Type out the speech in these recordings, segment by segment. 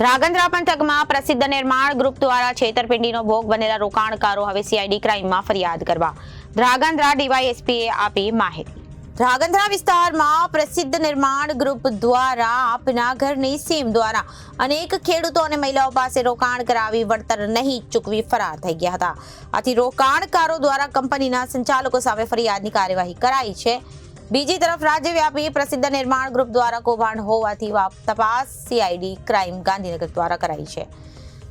ધ્રાંગધ્રા પંથકમાં પ્રસિદ્ધ નિર્માણ ગ્રુપ દ્વારા છેતરપિંડીનો ભોગ બનેલા રોકાણકારો હવે સીઆઈડી ક્રાઇમમાં ફરિયાદ કરવા. ધ્રાંગધ્રા ડીવાયએસપીએ આપી માહિતી. ધ્રાંગધ્રા વિસ્તારમાં પ્રસિદ્ધ નિર્માણ ગ્રુપ દ્વારા આપના ઘરની સીમ દ્વારા અનેક ખેડૂતો અને મહિલાઓ પાસે રોકાણ કરાવી વળતર નહીં ચૂકવી ફરાર થઈ ગયા હતા. આથી રોકાણકારો દ્વારા કંપનીના સંચાલકો સામે ફરિયાદની કાર્યવાહી કરાઈ છે. બીજી તરફ રાજ્યવ્યાપી પ્રસિદ્ધ નિર્માણ ગ્રુપ દ્વારા કૌભાંડ હોવાથી તપાસ સીઆઈડી ક્રાઇમ ગાંધીનગર દ્વારા કરાઈ છે.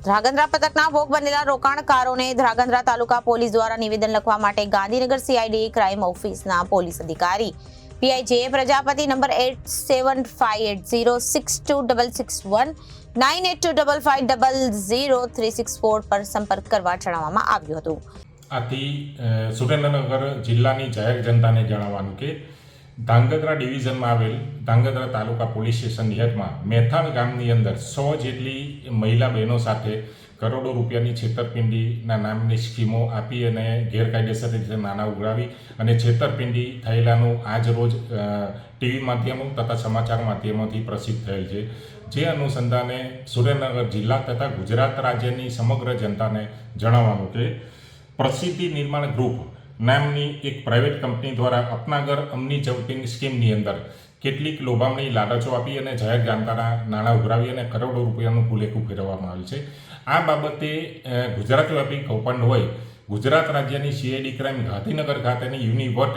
ધ્રાગંધ્રા પથકના ભોગ બનેલા રોકાણકારોને ધ્રાંગધ્રા તાલુકા પોલીસ દ્વારા નિવેદન લખવા માટે ગાંધીનગર સીઆઈડી ક્રાઇમ ઓફિસના પોલીસ અધિકારી. PI J Prajapati number eight seven five eight zero six two double six one nine eight two double five double zero three six four પર સંપર્ક કરવા જણાવવામાં આવ્યું હતું. આથી સુરેન્દ્રનગર જિલ્લાની જાહેર જનતાને જણાવવાનું કે ધાંગધ્રા ડિવિઝનમાં આવેલ ધાંગધ્રા તાલુકા પોલીસ સ્ટેશન હેઠમાં મેથાણ ગામની અંદર સો જેટલી મહિલા બહેનો સાથે કરોડો રૂપિયાની છેતરપિંડીના નામની સ્કીમો આપી અને ગેરકાયદેસર રીતે નાણાં ઉઘરાવી અને છેતરપિંડી થયેલાનું આજ રોજ ટીવી માધ્યમો તથા સમાચાર માધ્યમોથી પ્રસિદ્ધ થયેલ છે. જે અનુસંધાને સુરેન્દ્રનગર જિલ્લા તથા ગુજરાત રાજ્યની સમગ્ર જનતાને જણાવવાનું કે પ્રસિદ્ધિ નિર્માણ ગ્રુપ નામની એક પ્રાઇવેટ કંપની દ્વારા અપનાગર અમની ચૌટિંગ સ્કીમની અંદર કેટલીક લોભામણી લાલચો આપી અને જાહેર જનતાના નાણાં ઉઘરાવી અને કરોડો રૂપિયાનું ભૂલેખું ફેરવવામાં આવ્યું છે. આ બાબતે ગુજરાત ગુજરાતવ્યાપી કૌભાંડ હોય, ગુજરાત રાજ્યની સીઆઈડી ક્રાઇમ ગાંધીનગર ખાતેની યુનિવર્ટ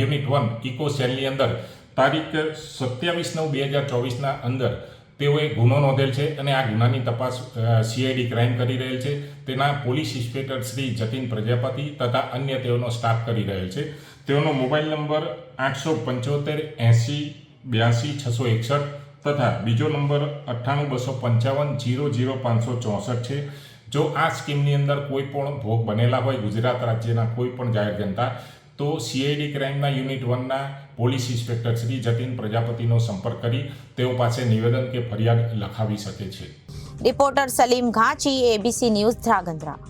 યુનિટ વન ઇકો સેલની અંદર તારીખ સત્યાવીસ નવ બે હજાર ચોવીસના અંદર તેઓએ ગુનો નોંધેલ છે અને આ ગુનાની તપાસ સીઆઈડી ક્રાઇમ કરી રહેલ છે. તેના પોલીસ ઇન્સ્પેક્ટર શ્રી જતીન પ્રજાપતિ તથા અન્ય તેઓનો સ્ટાફ કરી રહેલ છે. તેઓનો મોબાઈલ નંબર આઠસો પંચોતેર એંસી બ્યાસી છસો એકસઠ તથા બીજો નંબર અઠ્ઠાણું બસો પંચાવન જીરો જીરો પાંચસો ચોસઠ છે. જો આ સ્કીમની અંદર કોઈ પણ ભોગ બનેલા હોય ગુજરાત રાજ્યના કોઈ પણ જાહેર જનતા તો સીઆઈડી ક્રાઇમના યુનિટ વનના પોલીસ ઇન્સ્પેક્ટર શ્રી જતીન પ્રજાપતિનો સંપર્ક કરી તેઓ પાસે નિવેદન કે ફરિયાદ લખાવી શકે છે. Reporter Salim Ghanchi ABC news Dhrangadhra.